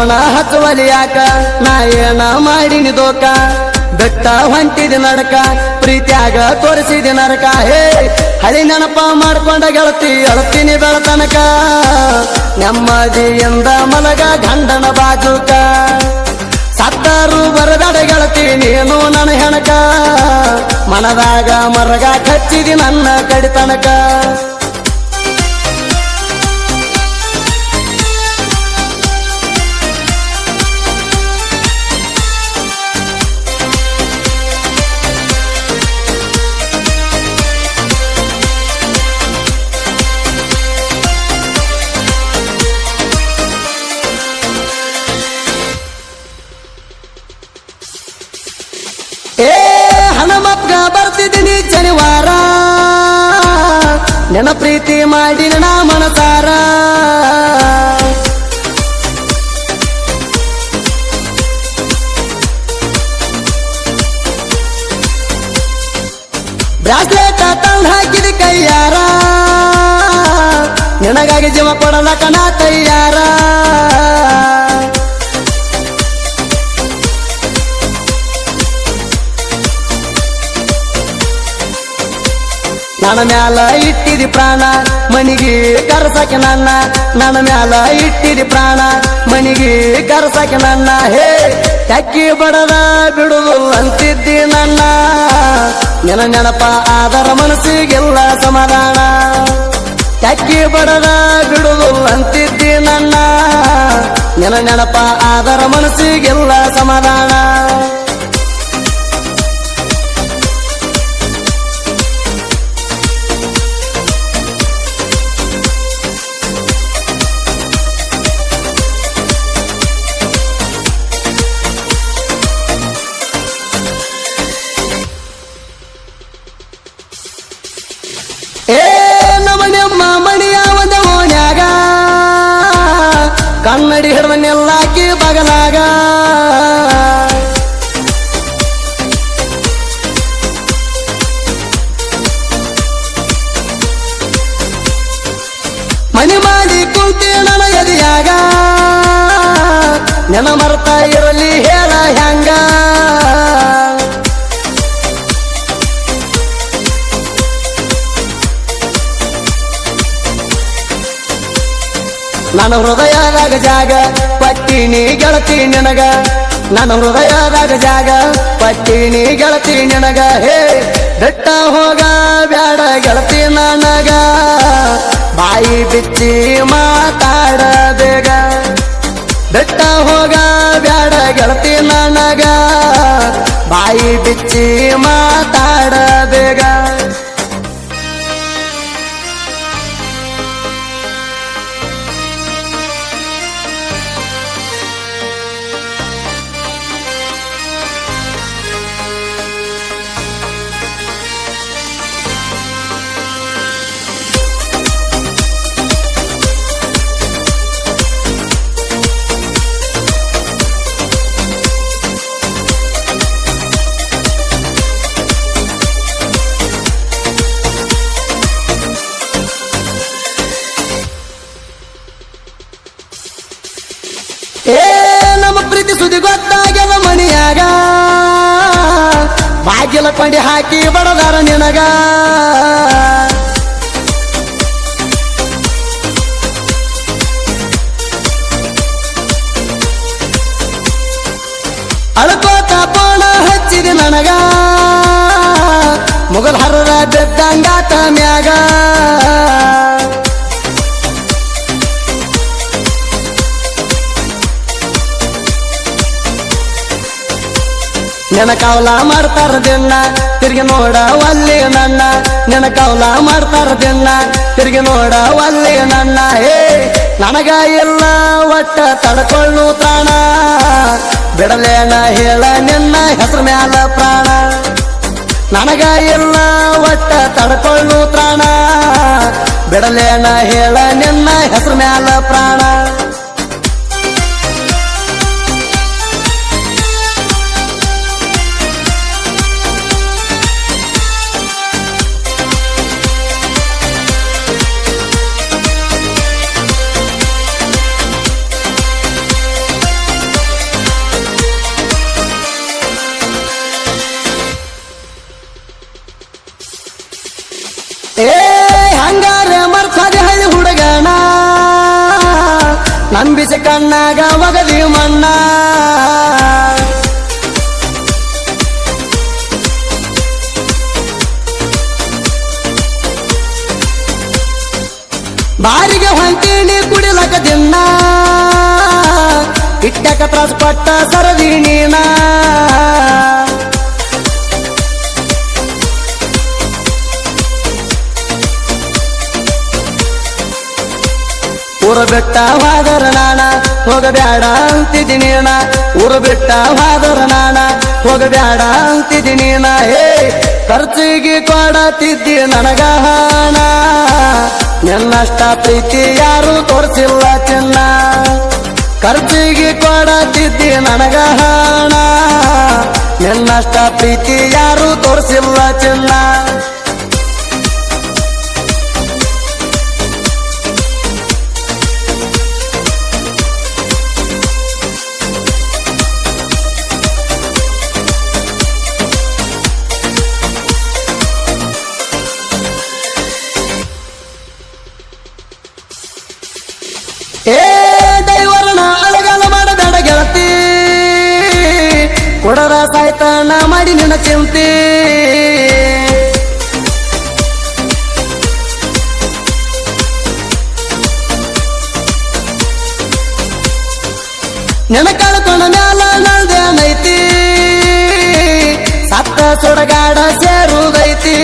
ಫೋನ ಹಚ್ಚುವಲಿ ಯಾಕ ನಾ ಏನ ಮಾಡಿನಿ ದೋಕ? ಬೆಟ್ಟ ಹೊಂಟಿದ ನಡಕ, ಪ್ರೀತಿಯಾಗ ತೋರಿಸಿದ ನರಕ. ಹೇ, ಹಳಿ ನೆನಪ ಮಾಡ್ಕೊಂಡ ಗೆಳತಿ, ಅಳತೀನಿ ಬೆಳತನಕ ನೆಮ್ಮದಿಯಿಂದ ಮಲಗ ಗಂಡನ ಬಾಜುಕ. ಸತ್ತಾರು ಬರದಾಡ ಗೆಳತಿ, ನೀನು ನನ್ನ ಹೆಣಕ. ಮನದಾಗ ಮರಗ ಕಚ್ಚಿದಿ ನನ್ನ ಕಡಿತನಕ. ನೆನ ಪ್ರೀತಿ ಮಾಡಿ ನಾ ಮನಸಾರ. ಬ್ರಾಸ್ಲೆಟ್ ತಂದು ಹಾಕಿದ ಕೈಯಾರ. ನನಗಾಗಿ ಜೀವ ಕೊಡಲಕ್ಕ ನಾ ತಯ್ಯಾರ ನನ್ನ ಮ್ಯಾಲ ಇಟ್ಟಿದಿ ಪ್ರಾಣ, ಮನಿಗೆ ಕರ್ಸಕ್ಕೆ ನನ್ನ. ನನ್ನ ಮ್ಯಾಲ ಇಟ್ಟಿದಿ ಪ್ರಾಣ, ಮನಿಗೆ ಕರ್ಸಕ್ಕೆ ನನ್ನ. ಹೇ ಟಕ್ಕಿ ಬಡದ ಬಿಡುದು ಅಂತಿದ್ದಿ ನನ್ನ. ನೆನ ನೆನಪ ಆದರ ಮನಸ್ಸಿಗೆಲ್ಲ ಸಮಾಧಾನ. ಟಕ್ಕಿ ಬಡದ ಬಿಡುದು ಅಂತಿದ್ದಿ ನನ್ನ. ನೆನ ನೆನಪ ಆದರ ಮನಸ್ಸಿಗೆಲ್ಲ ಸಮಾಧಾನ. ಕನ್ನಡಿ ಹಿಡ್ದನ್ನೆಲ್ಲಾಕಿ ಬಗಲಾಗ. ಮನೆ ಮಾಡಿ ಕುಂತಿ ನನ್ನ ಎದಿಯಾಗ. ನೆನ ಮರ್ತಾ ಇರಲಿ ಹೇಳ ಹೆಂಗ ನನ್ನ ಹೃದಯದಾಗ ಜಾಗ ಪಟ್ಟಿನಿ ಗೆಳತಿ ನಿನಗ. ನನ್ನ ಹೃದಯದಾಗ ಜಾಗ ಪಟ್ಟಿನಿ ಗೆಳತಿ ನಿನಗ. ಹೇ ದಟ್ಟ ಹೋಗ, ಬ್ಯಾಡ ಗೆಳತಿ ನನಗ. ಬಾಯಿ ಬಿಚ್ಚಿ ಮಾತಾಡ ಬೇಗ. ಬೆಟ್ಟ ಹೋಗ, ಬ್ಯಾಡ ಗೆಳತಿ ನನಗ. ಬಾಯಿ ಬಿಚ್ಚಿ ಮಾತಾಡ ಬೇಗ. ಬಾಗಿಲ ಕೊಂಡಿ ಹಾಕಿ ಬಡದಾರ ನಿನಗ. ಅಳ್ಕೋತ ಪೋಣ ಹಚ್ಚಿದೆ ನನಗ. ಮುಗಲ್ ಹರದ ಬೆದ್ದಂಗಾತ ಮ್ಯಾಗ. ನೆನ ಕವಲ ಮಾಡ್ತಾರ ದಿನ ತಿರ್ಗಿ ನೋಡ ಒಲ್ಲಿ ನನ್ನ. ನೆನ ಕವಲ ಮಾಡ್ತಾರ ದಿನ ತಿರ್ಗಿ ನೋಡ ಒಲ್ಲಿ ನನ್ನ. ಹೇ, ನನಗ ಇಲ್ಲ ಒಟ್ಟ ತಡ್ಕೊಳ್ಳು ತಾಣ ಬಿಡಲೇನ ಹೇಳ ನಿನ್ನ ಹೆಸರು ಮ್ಯಾಲ ಪ್ರಾಣ. ನನಗ ಇಲ್ಲ ಒಟ್ಟ ತಡ್ಕೊಳ್ಳು ತಾಣ ಬಿಡಲೇನ ಹೇಳ ನಿನ್ನ ಹೆಸರು ಮ್ಯಾಲ ಪ್ರಾಣ. ನಂಬಿಸಿ ಕಣ್ಣಾಗ ಒಗದಿ ಮಣ್ಣ. ಬಾರಿಗೆ ಹೊಂತೀನಿ ಕುಡಿಲಕ ದಿನ್ನ. ಇಟ್ಟಕ ತ್ರಾಸ ಪಟ್ಟ ಸರದಿ ನೀನ. ಊರು ಬೆಟ್ಟ ಹಾದರ ನಾಣ ಹೋಗಬ್ಯಾಡ ಅಂತಿದ್ದೀನಿ ಊರು ಬಿಟ್ಟ ಹಾದರ ನಾಣ ಹೋಗಬೇಡ ಅಂತಿದ್ದೀನಿ ನಾ ಹೇ, ಖರ್ಚಿಗೆ ಕೊಡತಿದ್ದಿ ನನಗ ಹಣ ನಿನ್ನಷ್ಟ ಪ್ರೀತಿ ಯಾರು ತೋರಿಸಿಲ್ಲ ಚಿನ್ನ. ಖರ್ಚಿಗೆ ಕೊಡತಿದ್ದಿ ನನಗ ಹಣ ನನ್ನಷ್ಟ ಪ್ರೀತಿ ಯಾರು ತೋರಿಸಿಲ್ಲ ಚಿನ್ನ. ನಿನ್ನ ಚಿಂತೆ. ನೆನ ಕಳ್ಕೊಂಡ ಮ್ಯಾಲ ನಲ್ದೇನೈತಿ ಸತ್ತ ಸುಡಗಾಡ ಸೇರುದೈತಿ.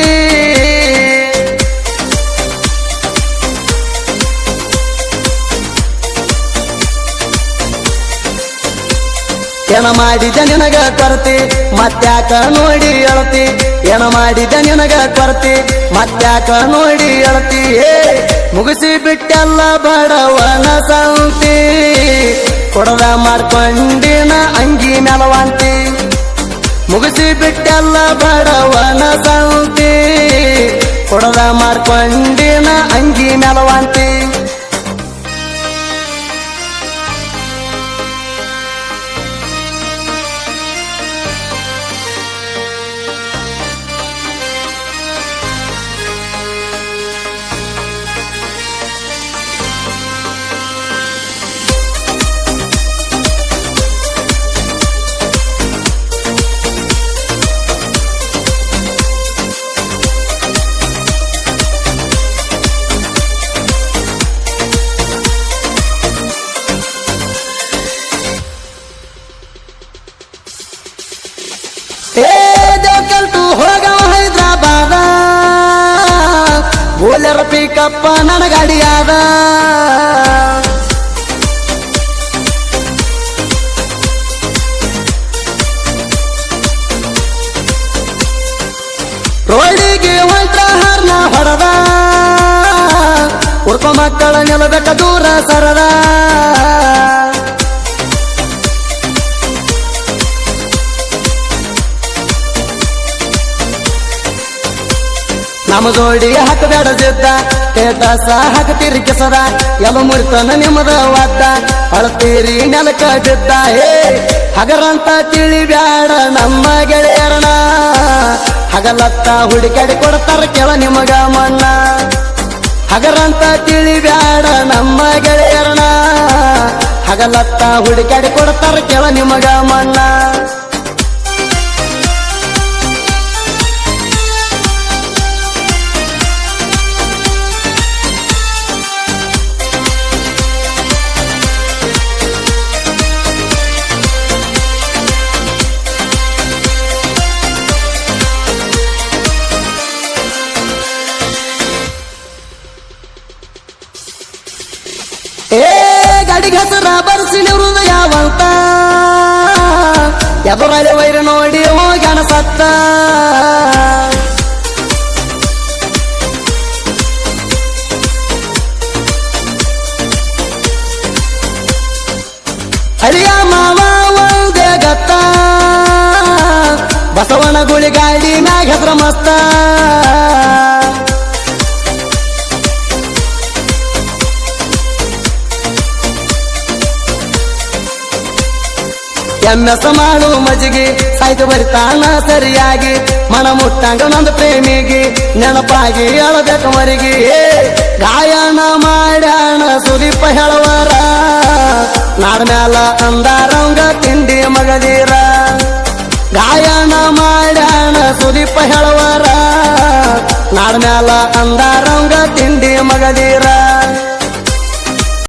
ಏನ ಮಾಡಿದ ನಿನಗ ಕೊರತಿ? ಮತ್ತ್ಯಾಕ ನೋಡಿ ಅಳತಿ? ಏನ ಮಾಡಿದ ನಿನಗ ಕೊರತಿ? ಮತ್ತ್ಯಾಕ ನೋಡಿ ಅಳತಿ? ಏ ಮುಗಿಸಿ ಬಿಟ್ಟೆಲ್ಲ ಬಡವನ ಸಂತಿ. ಕೊಡದ ಮಾಡ್ಕೊಂಡಿನ ಅಂಗಿ ಮೆಲವಂತಿ ಮುಗಿಸಿ ಬಿಟ್ಟೆಲ್ಲ ಬಡವನ ಸಂತಿ. ಕೊಡದ ಮಾಡ್ಕೊಂಡಿನ ಅಂಗಿ ಮೆಲವಂತಿ ಬೋಲರ ಪಿಕಪ್ಪ ನನ ಗಾಡಿಯಾದ ರೋಡಿಗೆ ಹೊಂಟ್ರ ಹರ್ನ ಹೊಡೆದ. ಉರ್ಕೊ ಮಕ್ಕಳ ನೆಲದ ದೂರ ಸರದ. ನಮ್ಮ ಜೋಡಿ ಹಾಕಬೇಡದಿದ್ದ ಸ್ಟೇಟಸ ಹಾಕತೀರಿ ಕೆಸದ. ಎಲ್ಲ ಮುರಿತನ ನಿಮ್ಮದ ವಾದ ಅಳತೀರಿ ನೆಲಕ ಬಿದ್ದ ಹೇ, ಹಗರಂತ ತಿಳಿಬ್ಯಾಡ ನಮ್ಮ ಗೆಳೆಯರಣ ಹಗಲತ್ತ ಹುಡುಕಾಡಿ ಕೊಡ್ತಾರ ಕೆಳ ನಿಮಗ ಮಣ್ಣ ಹಗರಂತ ತಿಳಿಬ್ಯಾಡ ನಮ್ಮ ಗೆಳೆಯರಣ ಹಗಲತ್ತ ಹುಡುಕಾಡಿ ಕೊಡ್ತಾರ ಕೆಳ ನಿಮಗ ಮಣ್ಣ ಹೆಸರ ಬರ್ಸಿ ಹೃದಯ ಯಾವಂತ ಎದುರಲ್ಲಿ ವೈರ ನೋಡಿ ಹೋಗ್ಯಾನ ಸತ್ತ. ಅಳಿಯ ಮಾವ ಒಂದೇ ಗತ್ತ. ಬಸವನ ಗುಳಿ ಗಾಡಿ ಮ್ಯಾಗ ಹೆಸರ ಮಸ್ತ ಎಮ್ಮೆಸ ಮಾಡು ಮಜ್ಜಿಗೆ ಸಾಯ್ತು ಬರಿತಾನ ಸರಿಯಾಗಿ. ಮನ ಮುಟ್ಟಂಗ ನಂದು ಪ್ರೇಮಿಗೆ, ನೆನಪಾಗಿ ಹೇಳಬೇಕು ಮರಿಗೆ. ಗಾಯನ ಮಾಡ್ಯಾಣ ಸುದೀಪ ಹೇಳುವರ. ನಾಡ್ಮ್ಯಾಲ ಅಂದಾರಂಗ ತಿಂಡಿ ಮಗದೀರ. ಗಾಯನ ಮಾಡ್ಯಾಣ ಸುದೀಪ ಹೇಳುವರ. ನಾಡ್ಮ್ಯಾಲ ಅಂದಾರಂಗ ತಿಂಡಿ ಮಗದೀರ.